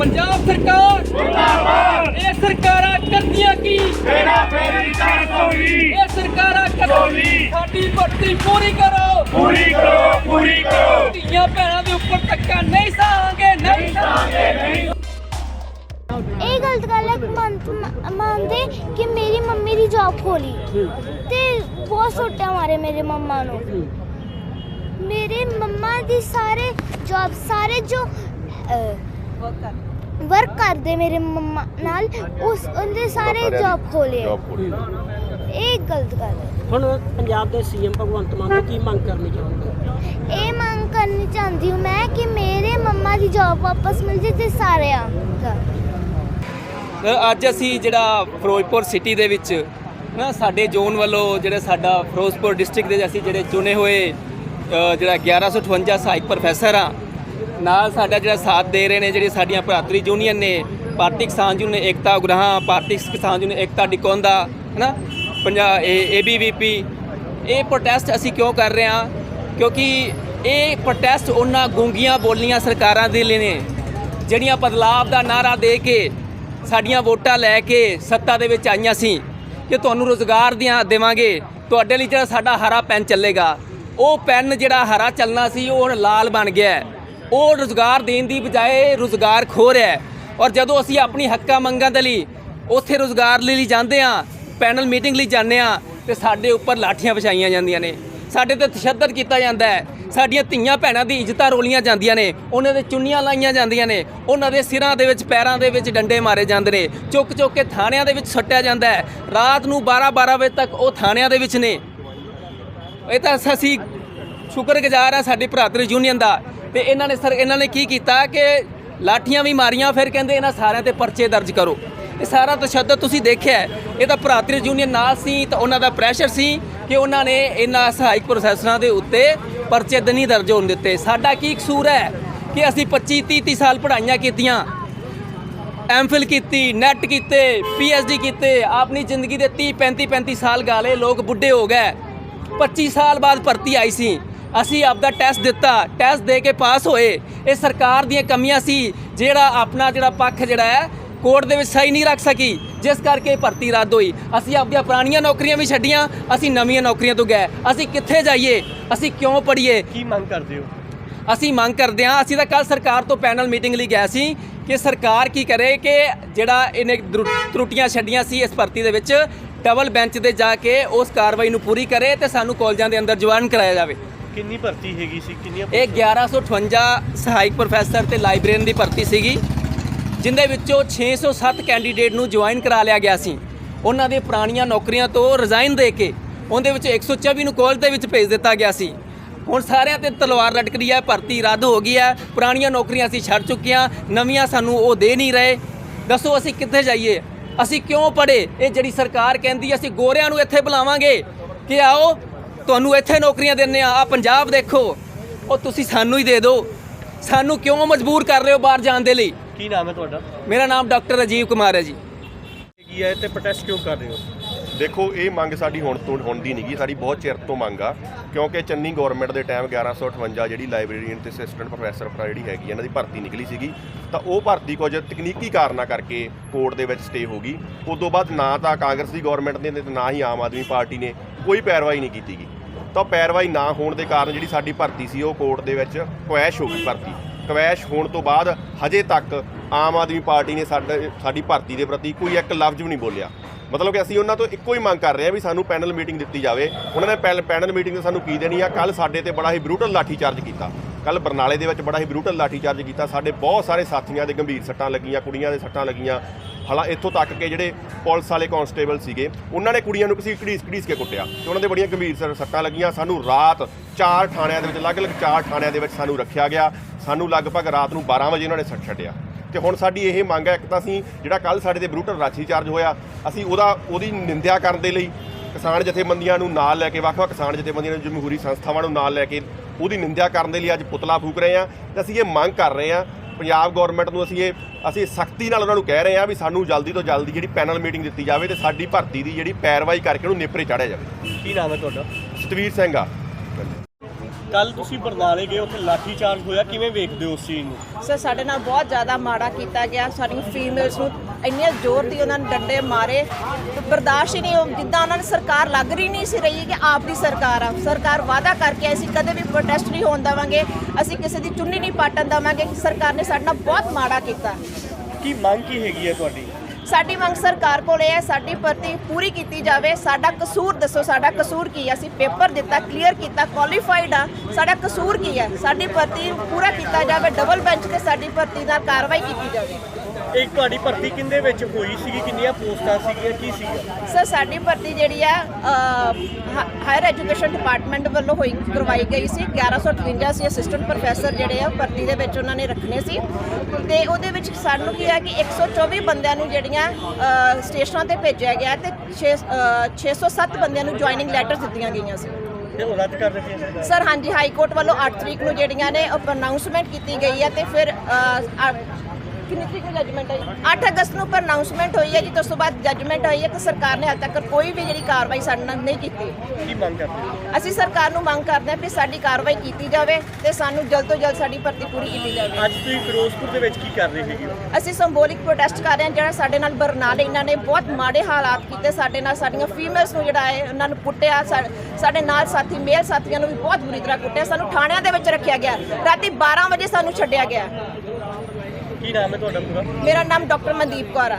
ਪੰਜਾਬ ਸਰਕਾਰ। ਜਿੰਦਾਬਾਦ। ਇਹ ਸਰਕਾਰਾਂ ਕਰਦੀਆਂ ਕੀ? ਤੇਰਾ ਫੇਰੀ ਕਰ ਸੋਈ ਇਹ ਸਰਕਾਰਾਂ ਕਰੋ। ਬੋਲੀ। ਸਾਡੀ ਭਰਤੀ ਪੂਰੀ ਕਰੋ। ਪੂਰੀ ਕਰੋ ਪੂਰੀ ਕਰੋ। ਧੀਆਂ ਭੈਣਾਂ ਦੇ ਉੱਪਰ ਧੱਕਾ ਨਹੀਂ ਸਹਾਂਗੇ ਨਹੀਂ ਸਹਾਂਗੇ ਨਹੀਂ। ਇਹ ਗਲਤ ਗੱਲ ਹੈ ਕਿ ਮੰਨਦੇ ਕਿ ਮੇਰੀ ਮੰਮੀ ਦੀ ਜੌਬ ਖੋਲੀ। ਤੇ ਬਹੁਤ ਸੋਟਾ ਮਾਰੇ ਮੇਰੇ ਮੰਮਾ ਨੂੰ। ਮੇਰੇ ਮੰਮਾ ਦੀ ਸਾਰੇ ਜੌਬ ਸਾਰੇ ਜੋ ਵਰਕ ਕਰਦੇ ਮੇਰੇ ਮੰਮਾ ਨਾਲ ਉਸ ਉਹਦੇ ਸਾਰੇ ਜੌਬ ਖੋਲੇ ਇਹ ਗਲਤ ਗੱਲ ਹੈ। ਹੁਣ ਪੰਜਾਬ ਦੇ ਸੀਐਮ ਭਗਵੰਤ ਮਾਨ ਤੋਂ ਕੀ ਮੰਗ ਕਰਨੀ ਚਾਹੁੰਦੇ ਇਹ ਮੰਗ ਕਰਨੀ ਚਾਹੁੰਦੀ ਹੂੰ ਮੈਂ ਕਿ ਮੇਰੇ ਮੰਮਾ ਦੀ ਜੌਬ ਵਾਪਸ ਮਿਲ ਜੇ ਤੇ ਸਾਰਿਆਂ ਦਾ ਅੱਜ ਅਸੀਂ ਜਿਹੜਾ ਫਿਰੋਜ਼ਪੁਰ ਸਿਟੀ ਦੇ ਵਿੱਚ ਨਾ ਸਾਡੇ ਜ਼ੋਨ ਵੱਲੋਂ ਜਿਹੜੇ ਸਾਡਾ ਫਿਰੋਜ਼ਪੁਰ ਡਿਸਟ੍ਰਿਕਟ ਦੇ ਅਸੀਂ ਜਿਹੜੇ ਚੁਣੇ ਹੋਏ ਜਿਹੜਾ 1158 ਸਹਾਇਕ ਪ੍ਰੋਫੈਸਰ ਆ ਨਾਲ ਸਾਡਾ ਜਿਹੜਾ ਸਾਥ ਦੇ ਰਹੇ ਨੇ, ਜਿਹੜੀ ਸਾਡੀਆਂ ਭਰਾਤਰੀ ਯੂਨੀਅਨ ਨੇ, ਭਾਰਤੀ ਕਿਸਾਨ ਯੂਨੀਅਨ, ਏਕਤਾ ਉਗਰਾਹਾਂ, ਭਾਰਤੀ ਕਿਸਾਨ ਯੂਨੀਅਨ, ਏਕਤਾ ਡਿਕੋਂਦਾ, ਹੈਨਾ? ਪੰਜਾਬ ਏਬੀਵੀਪੀ ਇਹ ਪ੍ਰੋਟੈਸਟ ਅਸੀਂ ਕਿਉਂ ਕਰ ਰਹੇ ਹਾਂ? ਕਿਉਂਕਿ ਇਹ ਪ੍ਰੋਟੈਸਟ ਉਹਨਾਂ ਗੁੰਗੀਆਂ ਬੋਲੀਆਂ ਸਰਕਾਰਾਂ ਦੇ ਲਈ ਨੇ, ਜਿਹੜੀਆਂ ਬਦਲਾਵ ਦਾ ਨਾਰਾ ਦੇ ਕੇ ਸਾਡੀਆਂ ਵੋਟਾਂ ਲੈ ਕੇ ਸੱਤਾ ਦੇ ਵਿੱਚ ਆਈਆਂ ਸੀ, ਕਿ ਤੁਹਾਨੂੰ ਰੋਜ਼ਗਾਰ ਦੀਆਂ ਦੇਵਾਂਗੇ, ਤੁਹਾਡੇ ਲਈ ਜਿਹੜਾ ਸਾਡਾ ਹਰਾ ਪੈਨ ਚੱਲੇਗਾ, ਉਹ ਪੈਨ ਜਿਹੜਾ ਹਰਾ ਚੱਲਣਾ ਸੀ, ਉਹ ਹੁਣ ਲਾਲ ਬਣ ਗਿਆ ਉਹ ਰੋਜ਼ਗਾਰ ਦੇਣ ਦੀ ਬਜਾਏ ਰੋਜ਼ਗਾਰ ਖੋ ਰਿਹਾ ਹੈ। ਔਰ ਜਦੋਂ ਅਸੀਂ ਆਪਣੀ ਹੱਕਾਂ ਮੰਗਾਂ ਦੇ ਲਈ ਉੱਥੇ ਰੋਜ਼ਗਾਰ ਲਈ ਜਾਂਦੇ ਆ ਪੈਨਲ ਮੀਟਿੰਗ ਲਈ ਜਾਂਦੇ ਆ ਤੇ ਸਾਡੇ ਉੱਪਰ ਲਾਠੀਆਂ ਵਿਛਾਈਆਂ ਜਾਂਦੀਆਂ ਨੇ। ਸਾਡੇ ਤੇ ਤਸ਼ੱਦਦ ਕੀਤਾ ਜਾਂਦਾ ਹੈ। ਸਾਡੀਆਂ ਧੀਆਂ ਭੈਣਾਂ ਦੀ ਇੱਜ਼ਤਾਂ ਰੋਲੀਆਂ ਜਾਂਦੀਆਂ ਨੇ। ਉਹਨਾਂ ਦੇ ਚੁੰਨੀਆਂ ਲਾਈਆਂ ਜਾਂਦੀਆਂ ਨੇ। ਉਹਨਾਂ ਦੇ ਸਿਰਾਂ ਦੇ ਵਿੱਚ, ਪੈਰਾਂ ਦੇ ਵਿੱਚ ਡੰਡੇ ਮਾਰੇ ਜਾਂਦੇ ਨੇ। ਚੁੱਕ ਚੁੱਕ ਕੇ ਥਾਣਿਆਂ ਦੇ ਵਿੱਚ ਸੱਟਿਆ ਜਾਂਦਾ ਹੈ। ਰਾਤ ਨੂੰ 12 12 ਵਜੇ ਤੱਕ ਉਹ ਥਾਣਿਆਂ ਦੇ ਵਿੱਚ ਨੇ। ਇਹ ਤਾਂ ਅਸੀਂ ਸ਼ੁਕਰਗੁਜ਼ਾਰ ਆ ਸਾਡੀ ਭਰਾਤਰੀ ਯੂਨੀਅਨ ਦਾ। ਤੇ ਇਹਨਾਂ ਨੇ ਸਰ, ਇਹਨਾਂ ਨੇ ਕੀ ਕੀਤਾ ਕਿ ਲਾਠੀਆਂ ਵੀ ਮਾਰੀਆਂ, ਫਿਰ ਕਹਿੰਦੇ ਇਹਨਾਂ ਸਾਰਿਆਂ ਤੇ ਪਰਚੇ ਦਰਜ ਕਰੋ। ਇਹ ਸਾਰਾ ਤਸ਼ੱਦਦ ਤੁਸੀਂ ਦੇਖਿਆ ਇਹ ਤਾਂ ਭਰਾਤਰੀ ਯੂਨੀਅਨ ਨਾਲ ਸੀ, ਤਾਂ ਉਹਨਾਂ ਦਾ ਪ੍ਰੈਸ਼ਰ ਸੀ ਕਿ ਉਹਨਾਂ ਨੇ ਇਹਨਾਂ ਸਹਾਇਕ ਪ੍ਰੋਸੈਸਰਾਂ ਦੇ ਉੱਤੇ ਪਰਚੇ ਨਹੀਂ ਦਰਜ ਹੋਣ ਦਿੱਤੇ। ਸਾਡਾ ਕੀ ਕਸੂਰ ਹੈ ਕਿ ਅਸੀਂ 25 30 30 ਸਾਲ ਪੜ੍ਹਾਈਆਂ ਕੀਤੀਆਂ ਐਮਫਿਲ ਕੀਤੀ ਨੈਟ ਕੀਤੇ ਪੀਐਚਡੀ ਕੀਤੇ, ਆਪਣੀ ਜ਼ਿੰਦਗੀ ਦੇ 30 35 35 ਸਾਲ ਗਾਲੇ ਲੋਕ ਬੁੱਢੇ ਹੋ ਗਏ। 25 ਸਾਲ ਬਾਅਦ ਭਰਤੀ ਆਈ ਸੀ। ਅਸੀਂ ਆਪਦਾ ਟੈਸਟ ਦਿੱਤਾ ਟੈਸਟ ਦੇ ਕੇ ਪਾਸ ਹੋਏ। ਇਹ ਸਰਕਾਰ ਦੀਆਂ ਕਮੀਆਂ ਸੀ ਜਿਹੜਾ ਆਪਣਾ ਜਿਹੜਾ ਪੱਖ ਜਿਹੜਾ ਹੈ ਕੋਰਟ ਦੇ ਵਿੱਚ ਸਹੀ ਨਹੀਂ ਰੱਖ ਸਕੀ। ਜਿਸ ਕਰਕੇ ਭਰਤੀ ਰੱਦ ਹੋਈ। ਅਸੀਂ ਆਪਣੀਆਂ ਪੁਰਾਣੀਆਂ ਨੌਕਰੀਆਂ ਵੀ ਛੱਡੀਆਂ ਅਸੀਂ ਨਵੀਆਂ ਨੌਕਰੀਆਂ ਤੋਂ ਗਏ। ਅਸੀਂ ਕਿੱਥੇ ਜਾਈਏ? ਅਸੀਂ ਕਿਉਂ ਪੜ੍ਹੀਏ? ਕੀ ਮੰਗ ਕਰਦੇ ਹੋ? ਅਸੀਂ ਮੰਗ ਕਰਦੇ ਹਾਂ ਅਸੀਂ ਤਾਂ ਕੱਲ ਸਰਕਾਰ ਤੋਂ ਪੈਨਲ ਮੀਟਿੰਗ ਲਈ ਗਏ ਸੀ ਕਿ ਸਰਕਾਰ ਕੀ ਕਰੇ ਕਿ ਜਿਹੜਾ ਇਹਨੇ ਤਰੁੱਟੀਆਂ ਛੱਡੀਆਂ ਸੀ ਇਸ ਭਰਤੀ ਦੇ ਵਿੱਚ ਡਬਲ ਬੈਂਚ ਤੇ ਜਾ ਕੇ ਉਸ ਕਾਰਵਾਈ ਨੂੰ ਪੂਰੀ ਕਰੇ ਤੇ ਸਾਨੂੰ ਕਾਲਜਾਂ ਦੇ ਅੰਦਰ ਜੁਆਇਨ ਕਰਾਇਆ ਜਾਵੇ। ਕਿੰਨੀ ਭਰਤੀ ਹੈਗੀ ਸੀ? ਕਿੰਨੀਆਂ ਇਹ 1158 ਸਹਾਇਕ ਪ੍ਰੋਫੈਸਰ ਤੇ ਲਾਇਬ੍ਰੇਰੀਅਨ ਦੀ ਭਰਤੀ ਸੀਗੀ ਜਿੰਦੇ ਵਿੱਚੋਂ 607 ਕੈਂਡੀਡੇਟ ਨੂੰ ਜੁਆਇਨ ਕਰਾ ਲਿਆ ਗਿਆ ਸੀ। ਉਹਨਾਂ ਦੇ ਪੁਰਾਣੀਆਂ ਨੌਕਰੀਆਂ ਤੋਂ ਰਿਜ਼ਾਈਨ ਦੇ ਕੇ ਉਹਦੇ ਵਿੱਚ 124 ਨੂੰ ਕਾਲਜ ਦੇ ਵਿੱਚ ਭੇਜ ਦਿੱਤਾ ਗਿਆ ਸੀ। ਹੁਣ ਸਾਰਿਆਂ ਤੇ ਤਲਵਾਰ ਲਟਕ ਰਹੀ ਹੈ ਭਰਤੀ ਰੱਦ ਹੋ ਗਈ ਹੈ ਪੁਰਾਣੀਆਂ ਨੌਕਰੀਆਂ ਅਸੀਂ ਛੱਡ ਚੁੱਕੇ ਹਾਂ ਨਵੀਆਂ ਸਾਨੂੰ ਉਹ ਦੇ ਨਹੀਂ ਰਹੇ। ਦੱਸੋ ਅਸੀਂ ਕਿੱਥੇ ਜਾਈਏ? ਅਸੀਂ ਕਿਉਂ ਪੜੇ ਇਹ ਜਿਹੜੀ ਸਰਕਾਰ ਕਹਿੰਦੀ ਅਸੀਂ ਗੋਰਿਆਂ ਨੂੰ ਇੱਥੇ ਬੁਲਾਵਾਂਗੇ। ਕਿ ਆਓ ਤੁਹਾਨੂੰ ਇੱਥੇ ਨੌਕਰੀਆਂ ਦਿੰਨੇ ਆ ਆ ਪੰਜਾਬ ਦੇਖੋ। ਉਹ ਤੁਸੀਂ ਸਾਨੂੰ ਹੀ ਦੇ ਦਿਓ। ਸਾਨੂੰ ਕਿਉਂ ਮਜਬੂਰ ਕਰ ਰਹੇ ਹੋ ਬਾਹਰ ਜਾਣ ਦੇ ਲਈ? ਕੀ ਨਾਮ ਹੈ ਤੁਹਾਡਾ? ਮੇਰਾ ਨਾਮ ਡਾਕਟਰ ਰਾਜੀਵ ਕੁਮਾਰ ਹੈ ਜੀ। ਕੀ ਹੈ ਤੇ ਪ੍ਰੋਟੈਸਟ ਕਿਉਂ ਕਰ ਰਹੇ ਹੋ? ਦੇਖੋ ਇਹ ਮੰਗ ਸਾਡੀ ਹੁਣ ਤੋਂ ਹੁਣ ਦੀ ਨਹੀਂਗੀ ਸਾਡੀ ਬਹੁਤ ਚਿਰ ਤੋਂ ਮੰਗ ਆ। ਕਿਉਂਕਿ ਚੰਨੀ ਗਵਰਨਮੈਂਟ ਦੇ ਟਾਈਮ 1158 ਜਿਹੜੀ ਲਾਇਬ੍ਰੇਰੀਅਨ ਤੇ ਅਸਿਸਟੈਂਟ ਪ੍ਰੋਫੈਸਰ ਫਰਾ ਜਿਹੜੀ ਹੈਗੀ ਇਹਨਾਂ ਦੀ ਭਰਤੀ ਨਿਕਲੀ ਸੀਗੀ। ਤਾਂ ਉਹ ਭਰਤੀ ਕੁਝ ਤਕਨੀਕੀ ਕਾਰਨਾਂ ਕਰਕੇ ਕੋਰਟ ਦੇ ਵਿੱਚ ਸਟੇ ਹੋ ਗਈ। ਉਸ ਤੋਂ ਬਾਅਦ ਨਾ ਤਾਂ ਕਾਂਗਰਸ ਦੀ ਗਵਰਨਮੈਂਟ ਨੇ ਤੇ ਨਾ ਹੀ ਆਮ ਆਦਮੀ ਪਾਰਟੀ ਨੇ ਕੋਈ ਪੈਰਵਾਈ ਨਹੀਂ ਕੀਤੀਗੀ ਤਾਂ ਪੈਰਵਾਈ ਨਾ ਹੋਣ ਦੇ ਕਾਰਨ ਜਿਹੜੀ ਸਾਡੀ ਭਰਤੀ ਸੀ ਉਹ ਕੋਰਟ ਦੇ ਵਿੱਚ ਕੁਐਸ਼ ਹੋ ਗਈ ਭਰਤੀ। ਕੁਐਸ਼ ਹੋਣ ਤੋਂ ਬਾਅਦ ਹਜੇ ਤੱਕ ਆਮ ਆਦਮੀ ਪਾਰਟੀ ਨੇ ਸਾਡੇ, ਸਾਡੀ ਭਰਤੀ ਦੇ ਪ੍ਰਤੀ ਕੋਈ ਇੱਕ ਲਫ਼ਜ਼ ਵੀ ਨਹੀਂ ਬੋਲਿਆ। ਮਤਲਬ ਕਿ ਅਸੀਂ ਉਹਨਾਂ ਤੋਂ ਇੱਕੋ ਹੀ ਮੰਗ ਕਰ ਰਹੇ ਹਾਂ ਵੀ ਸਾਨੂੰ ਪੈਨਲ ਮੀਟਿੰਗ ਦਿੱਤੀ ਜਾਵੇ। ਉਹਨਾਂ ਨੇ ਪੈਲ- ਪੈਨਲ ਮੀਟਿੰਗ ਤੇ ਸਾਨੂੰ ਕੀ ਦੇਣੀ ਆ? ਕੱਲ ਸਾਡੇ ਤੇ ਬੜਾ ਹੀ ਬਰੂਟਲ ਲਾਠੀ ਚਾਰਜ ਕੀਤਾ। ਕੱਲ ਬਰਨਾਲੇ ਦੇ ਵਿੱਚ ਬੜਾ ਹੀ ਬਰੂਟਲ ਲਾਠੀਚਾਰਜ ਕੀਤਾ। ਸਾਡੇ ਬਹੁਤ ਸਾਰੇ ਸਾਥੀਆਂ ਦੇ ਗੰਭੀਰ ਸੱਟਾਂ ਲੱਗੀਆਂ, ਕੁੜੀਆਂ ਦੇ ਸੱਟਾਂ ਲੱਗੀਆਂ। ਹਾਲਾਂ ਇੱਥੋਂ ਤੱਕ ਕਿ ਜਿਹੜੇ ਪੁਲਿਸ ਵਾਲੇ ਕਾਂਸਟੇਬਲ ਸੀਗੇ, ਉਹਨਾਂ ਨੇ ਕੁੜੀਆਂ ਨੂੰ ਕਿਸੇ ਘੜੀਸ ਘੜੀਸ ਕੇ ਕੁੱਟਿਆ ਤੇ ਉਹਨਾਂ ਦੇ ਬੜੀਆਂ ਗੰਭੀਰ ਸ- ਸੱਟਾਂ ਲੱਗੀਆਂ। ਸਾਨੂੰ ਰਾਤ ਚਾਰ ਥਾਣਿਆਂ ਦੇ ਵਿੱਚ, ਅਲੱਗ-ਅਲੱਗ ਚਾਰ ਥਾਣਿਆਂ ਦੇ ਵਿੱਚ ਸਾਨੂੰ ਰੱਖਿਆ ਗਿਆ। ਸਾਨੂੰ ਲਗਭਗ ਰਾਤ ਨੂੰ 12 ਵਜੇ ਉਹਨਾਂ ਨੇ ਸੱਟ ਛੱਡਿਆ। ਤੇ ਹੁਣ ਸਾਡੀ ਇਹ ਮੰਗ ਹੈ, ਇੱਕ ਤਾਂ ਅਸੀਂ ਜਿਹੜਾ ਕੱਲ ਸਾਡੇ ਤੇ ਬਰੂਟਲ ਰਾਠੀ ਚਾਰਜ ਹੋਇਆ, ਅਸੀਂ ਉਹਦਾ ਉਹਦੀ ਨਿੰਦਿਆ ਕਰਨ ਦੇ ਲਈ ਕਿਸਾਨ ਜਥੇਬੰਦੀਆਂ ਨੂੰ ਨਾਲ ਲੈ ਕੇ, ਵੱਖ-ਵੱਖ ਕਿਸਾਨ ਜਥੇਬੰਦੀਆਂ ਨੂੰ ਜਮਹੂਰੀ ਸੰਸਥਾਵਾਂ ਨੂੰ ਨਾਲ ਲੈ ਕੇ ਉਹਦੀ ਨਿੰਦਿਆ ਕਰਨ ਦੇ ਲਈ ਅੱਜ ਪੁਤਲਾ ਫੂਕ ਰਹੇ ਹਾਂ ਤੇ ਅਸੀਂ ਇਹ ਮੰਗ ਕਰ ਰਹੇ ਹਾਂ ਪੰਜਾਬ ਗਵਰਨਮੈਂਟ ਨੂੰ ਅਸੀਂ ਇਹ ਅਸੀਂ ਸਖਤੀ ਨਾਲ ਉਹਨਾਂ ਨੂੰ ਕਹਿ ਰਹੇ ਹਾਂ ਵੀ ਸਾਨੂੰ ਜਲਦੀ ਤੋਂ ਜਲਦੀ ਜਿਹੜੀ ਪੈਨਲ ਮੀਟਿੰਗ ਦਿੱਤੀ ਜਾਵੇ ਤੇ ਸਾਡੀ ਭਰਤੀ ਦੀ ਜਿਹੜੀ ਪੈਰਵਾਈ ਕਰਕੇ ਉਹਨੂੰ ਨੇਪਰੇ ਚਾੜਿਆ ਜਾਵੇ। ਕੀ ਨਾਮ ਹੈ ਤੁਹਾਡਾ? ਸਤਵੀਰ ਸਿੰਘ ਆ। ਕੱਲ ਤੁਸੀਂ ਬਰਨਾਲੇ ਗਏ ਉੱਥੇ ਲਾਠੀ ਚਾਰਜ ਹੋਇਆ ਕਿਵੇਂ ਵੇਖਦੇ ਹੋ ਉਸ ਚੀਜ਼ ਨੂੰ? ਸਰ ਸਾਡੇ ਨਾਲ ਬਹੁਤ ਜ਼ਿਆਦਾ ਮਾੜਾ ਕੀਤਾ ਗਿਆ। ਸਾਡੀਆਂ ਫੀਮੇਲਸ ਨੂੰ ਇੰਨੇ ਜ਼ੋਰ ਦੀ ਉਹਨਾਂ ਨੇ ਡੰਡੇ ਮਾਰੇ। ਬਰਦਾਸ਼ਤ ਹੀ ਨਹੀਂ ਹੋ ਜਿੱਦਾਂ ਉਹਨਾਂ ਨੇ ਸਰਕਾਰ ਲੱਗ ਰਹੀ ਨਹੀਂ ਸੀ ਰਹੀ ਕਿ ਆਪ ਦੀ ਸਰਕਾਰ ਆ। ਸਰਕਾਰ ਵਾਅਦਾ ਕਰਕੇ ਆਈ ਸੀ ਕਦੇ ਵੀ ਪ੍ਰੋਟੈਸਟ ਨਹੀਂ ਹੋਣ ਦੇਵਾਂਗੇ। ਅਸੀਂ ਕਿਸੇ ਦੀ ਚੁੰਨੀ ਨਹੀਂ ਪਾਟਣ ਦੇਵਾਂਗੇ। ਸਰਕਾਰ ਨੇ ਸਾਡੇ ਨਾਲ ਬਹੁਤ ਮਾੜਾ ਕੀਤਾ। ਕੀ ਮੰਗ ਕੀ ਹੈਗੀ ਹੈ ਤੁਹਾਡੀ? ਸਾਡੀ ਮੰਗ ਸਰਕਾਰ ਕੋਲ ਇਹ ਹੈ, ਸਾਡੀ ਭਰਤੀ ਪੂਰੀ ਕੀਤੀ ਜਾਵੇ। ਸਾਡਾ ਕਸੂਰ ਦੱਸੋ, ਸਾਡਾ ਕਸੂਰ ਕੀ ਹੈ? ਅਸੀਂ ਪੇਪਰ ਦਿੱਤਾ ਕਲੀਅਰ ਕੀਤਾ ਕੁਆਲੀਫਾਈਡ ਆ ਸਾਡਾ ਕਸੂਰ ਕੀ ਹੈ? ਸਾਡੀ ਭਰਤੀ ਪੂਰਾ ਕੀਤਾ ਜਾਵੇ ਡਬਲ ਬੈਂਚ ਤੇ ਸਾਡੀ ਭਰਤੀ ਨਾਲ ਕਾਰਵਾਈ ਕੀਤੀ ਜਾਵੇ। ਇੱਕ ਤੁਹਾਡੀ ਭਰਤੀ ਕਿੰਦੇ ਵਿੱਚ ਹੋਈ ਸੀਗੀ? ਕਿੰਨੀਆਂ ਪੋਸਟਾਂ ਸੀਗੀਆਂ? ਕੀ ਸੀਗਾ ਸਰ ਸਾਡੀ ਭਰਤੀ ਜਿਹੜੀ ਆ ਹਾਇਰ ਐਜੂਕੇਸ਼ਨ ਡਿਪਾਰਟਮੈਂਟ ਵੱਲੋਂ ਹੋਈ ਕਰਵਾਈ ਗਈ ਸੀ। 1158 ਸੀ ਅਸਿਸਟੈਂਟ ਪ੍ਰੋਫੈਸਰ ਜਿਹੜੇ ਆ ਭਰਤੀ ਦੇ ਵਿੱਚ ਉਹਨਾਂ ਨੇ ਰੱਖਣੇ ਸੀ। ਤੇ ਉਹਦੇ ਵਿੱਚ ਸਾਨੂੰ ਕੀ ਹੈ ਕਿ 124 ਬੰਦਿਆਂ ਨੂੰ ਜਿਹੜੀਆਂ ਸਟੇਸ਼ਨਾਂ ਤੇ ਭੇਜਿਆ ਗਿਆ ਤੇ ਛੇ- ਅ, 607 ਬੰਦਿਆਂ ਨੂੰ ਜੁਆਇਨਿੰਗ ਲੈਟਰਸ ਦਿੱਤੀਆਂ ਗਈਆਂ ਸੀ। ਉਹ ਰੱਦ ਕਰ ਸਰ ਹਾਂਜੀ ਹਾਈ ਕੋਰਟ ਵੱਲੋਂ 8 ਤਰੀਕ ਨੂੰ ਜਿਹੜੀਆਂ ਨੇ ਅਨਾਉਂਸਮੈਂਟ ਕੀਤੀ ਗਈ ਹੈ ਤੇ ਫਿਰ ਕਿੰਨੀ ਤਰੀਕ ਨੂੰ ਜੱਜਮੈਂਟ ਹੈ 8 ਅਗਸਤ ਨੂੰ ਪਰ ਅਨਾਉਂਸਮੈਂਟ ਹੋਈ ਹੈ ਜੀ ਤੇ ਉਸ ਤੋਂ ਬਾਅਦ ਜੱਜਮੈਂਟ ਹੋਈ ਹੈ ਤੇ ਸਰਕਾਰ ਨੇ ਹਾਲ ਤੱਕ ਕੋਈ ਵੀ ਜਿਹੜੀ ਕਾਰਵਾਈ ਸਾਡੇ ਨਾਲ ਨਹੀਂ ਕੀਤੀ। ਕੀ ਮੰਗ ਕਰਦੇ ਹੋ? ਅਸੀਂ ਸਰਕਾਰ ਨੂੰ ਮੰਗ ਕਰਦੇ ਹਾਂ ਕਿ ਸਾਡੀ ਕਾਰਵਾਈ ਕੀਤੀ ਜਾਵੇ ਤੇ ਸਾਨੂੰ ਜਲਦ ਤੋਂ ਜਲਦ ਸਾਡੀ ਭਰਤੀ ਪੂਰੀ ਕੀਤੀ ਜਾਵੇ। ਅੱਜ ਤੁਸੀਂ ਫਿਰੋਜ਼ਪੁਰ ਦੇ ਵਿੱਚ ਕੀ ਕਰ ਰਹੇ ਹੈਗੇ ਹੋ ਅਸੀਂ ਸਿੰਬੋਲਿਕ ਪ੍ਰੋਟੈਸਟ ਕਰ ਰਹੇ ਹਾਂ ਜਿਹੜਾ ਸਾਡੇ ਨਾਲ ਬਰਨਾਲੇ ਇਹਨਾਂ ਨੇ ਬਹੁਤ ਮਾੜੇ ਹਾਲਾਤ ਕੀਤੇ ਸਾਡੇ ਨਾਲ ਸਾਡੀਆਂ ਫੀਮੇਲਸ ਨੂੰ ਜਿਹੜਾ ਹੈ ਉਹਨਾਂ ਨੂੰ ਕੁੱਟਿਆ ਸਾ- ਸਾਡੇ ਨਾਲ ਸਾਥੀ ਮੇਲ ਸਾਥੀਆਂ ਨੂੰ ਵੀ ਬਹੁਤ ਬੁਰੀ ਤਰ੍ਹਾਂ ਕੁੱਟਿਆ ਸਾਨੂੰ ਥਾਣਿਆਂ ਦੇ ਵਿੱਚ ਰੱਖਿਆ ਗਿਆ। ਰਾਤੀ 12 ਵਜੇ ਸਾਨੂੰ ਛੱਡਿਆ ਗਿਆ। ਕੀ ਨਾਮ ਹੈ ਤੁਹਾਡਾ ਪੂਰਾ? ਮੇਰਾ ਨਾਮ ਡਾਕਟਰ ਮਨਦੀਪ ਕੌਰ ਆ।